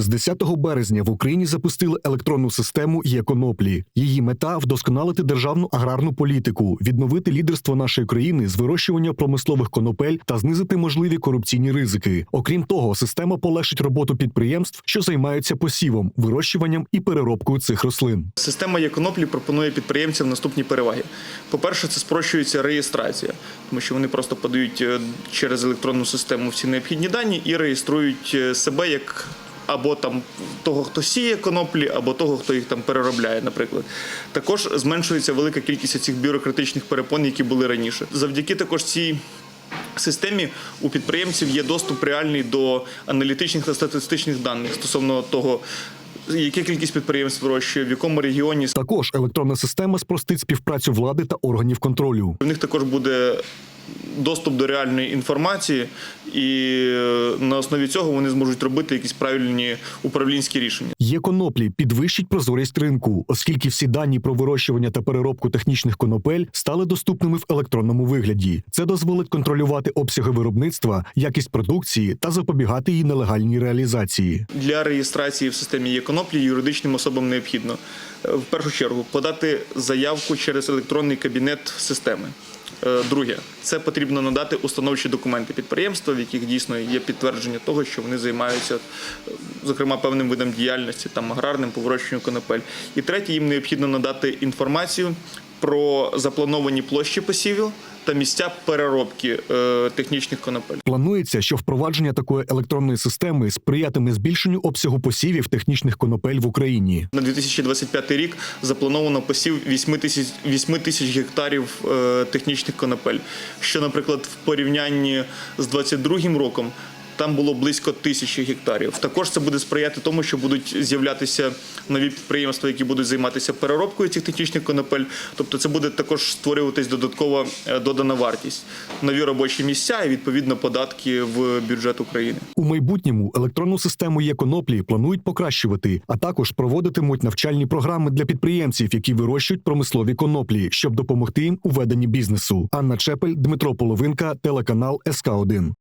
З 10 березня в Україні запустили електронну систему «Є-коноплі». Її мета вдосконалити державну аграрну політику, відновити лідерство нашої країни з вирощування промислових конопель та знизити можливі корупційні ризики. Окрім того, система полегшить роботу підприємств, що займаються посівом, вирощуванням і переробкою цих рослин. Система «Є-коноплі» пропонує підприємцям наступні переваги. По-перше, це спрощується реєстрація, тому що вони просто подають е, через електронну систему всі необхідні дані і реєструють е, себе як або там того, хто сіє коноплі, або того, хто їх там переробляє, наприклад. Також зменшується велика кількість цих бюрократичних перепон, які були раніше. Завдяки також цій системі у підприємців є доступ реальний до аналітичних та статистичних даних стосовно того, яка кількість підприємств вирощує, в якому регіоні Також електронна система спростить співпрацю влади та органів контролю. У них також буде доступ до реальної інформації, і е, на основі цього вони зможуть робити якісь правильні управлінські рішення. Є коноплі підвищить прозорість ринку, оскільки всі дані про вирощування та переробку технічних конопель стали доступними в електронному вигляді. Це дозволить контролювати обсяги виробництва, якість продукції та запобігати її нелегальній реалізації. Для реєстрації в системі є коноплі юридичним особам необхідно в першу чергу подати заявку через електронний кабінет системи. Е, Друге, це потрібно надати установчі документи підприємства, в яких дійсно є підтвердження того, що вони займаються, е, зокрема, певним видом діяльності, там аграрним по вирощуванню конопель. І третє, їм необхідно надати інформацію про заплановані площі посівів та місця переробки е, технічних конопель. Планується, що впровадження такої електронної системи сприятиме збільшенню обсягу посівів технічних конопель в Україні. На 2025 рік заплановано посів 8 тисяч, 8 тисяч гектарів е, технічних конопель, що, наприклад, в порівнянні з 2022 роком там було близько тисячі гектарів. Також це буде сприяти тому, що будуть з'являтися нові підприємства, які будуть займатися переробкою цих технічних конопель. Тобто, це буде також створюватись додаткова е, додана вартість, нові робочі місця і відповідно податки в бюджет України. У майбутньому електронну систему є коноплі планують покращувати, а також проводитимуть навчальні програми для підприємців, які вирощують промислові коноплі, щоб допомогти їм у веденні бізнесу. Анна Чепель, Дмитро Половинка, телеканал СК 1